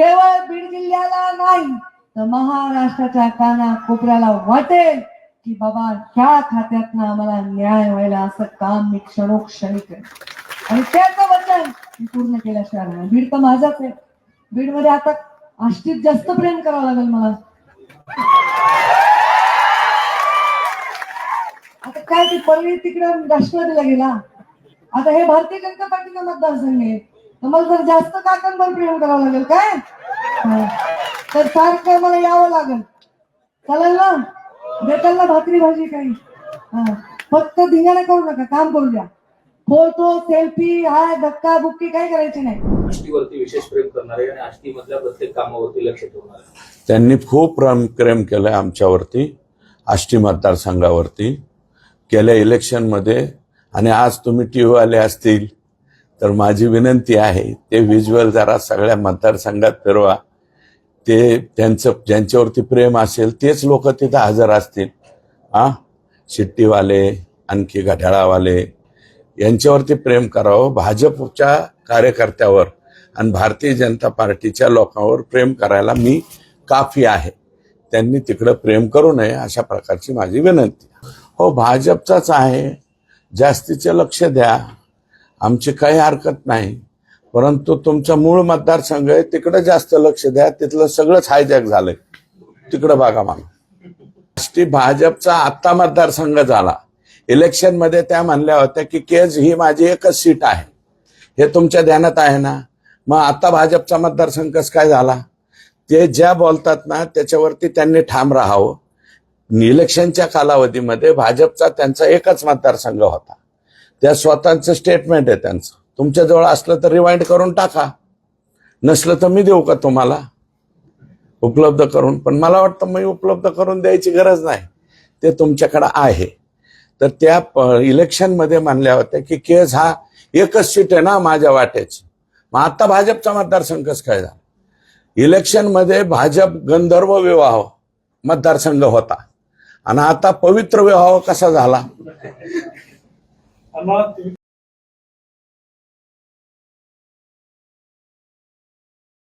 केवळ बीड जिल्ह्याला नाही तर महाराष्ट्राच्या काना कोपऱ्याला वाटेल की बाबा ह्या खात्यातनं आम्हाला न्याय व्हायला असं काम मी क्षणोक्षणी करेन. आणि त्याचं वचन मी पूर्ण केल्याशिवाय नाही. बीड तर माझाच आहे. बीडमध्ये आता आष्टीत जास्त प्रेम करावं लागेल मला. आता काय ते पल्ली तिकडं राष्ट्रवादीला गेला? आता हे भारतीय जनता पार्टीचा मतदारसंघ आहे. तर मला जर जास्त काकांवर प्रेम करावं लागेल काय. तर सारखं मला यावं लागेल. चालेल ना? देताल ना भाकरी भाजी काही? हा. फक्त धिंगाणा करू नका काम करू द्या. फोटो सेल्फी हाय धक्का बुक्की काही करायची नाही. आष्टीवरती विशेष प्रेम करणारे आणि आष्टी मधल्या प्रत्येक कामावरती लक्ष ठेवणारे. त्यांनी खूप प्रेम प्रेम केलंय आमच्यावरती आष्टी मतदारसंघावरती. गेल्या इलेक्शनमध्ये आणि आज तुम्ही टी आले असतील तर माझी विनंती आहे ते व्हिज्युअल जरा सगळ्या मतदारसंघात फिरवा. ते त्यांचं ज्यांच्यावरती प्रेम असेल तेच लोक तिथं हजर असतील. आ शिट्टीवाले आणखी घड्याळावाले यांच्यावरती प्रेम करावं. भाजपच्या कार्यकर्त्यावर आणि भारतीय जनता पार्टीच्या लोकांवर प्रेम करायला मी काफी आहे. त्यांनी तिकडं प्रेम करू नये अशा प्रकारची माझी विनंती. हो भाजपचाच आहे. जास्तीचे लक्ष द्या. आमची काही हरकत नाही. परंतु तुमचा मूळ मतदारसंघ आहे तिकडं जास्त लक्ष द्या तिथलं सगळंच हायजॅक झालंय. तिकडं बघा मला. भाजपचा आत्ता मतदारसंघ झाला. इलेक्शनमध्ये त्या म्हणल्या होत्या की केज ही माझी एकच सीट आहे. हे तुमच्या ध्यानात आहे ना? मग आता भाजपचा मतदारसंघ काय झाला? ते ज्या बोलतात ना त्याच्यावरती त्यांनी ठाम राहावं. इलेक्शनच्या कालावधीमध्ये भाजपचा त्यांचा एकच मतदारसंघ होता. त्या स्वतःचं स्टेटमेंट आहे त्यांचं. तुमच्याजवळ असलं तर रिवाइंड करून टाका. नसलं तर मी देऊ का तुम्हाला? उपलब्ध करून. पण मला वाटतं मी उपलब्ध करून द्यायची गरज नाही. ते तुमच्याकडं आहे. तर त्या इलेक्शनमध्ये मानल्या होत्या की केस हा एकच सीट आहे ना माझ्या वाट्याची मग आता भाजपचा मतदारसंघ कसं काय झाला? इलेक्शनमध्ये भाजप गंधर्व विवाह मतदारसंघ होता. आणि आता पवित्र विवाह कसा झाला? अण्णा तुम्ही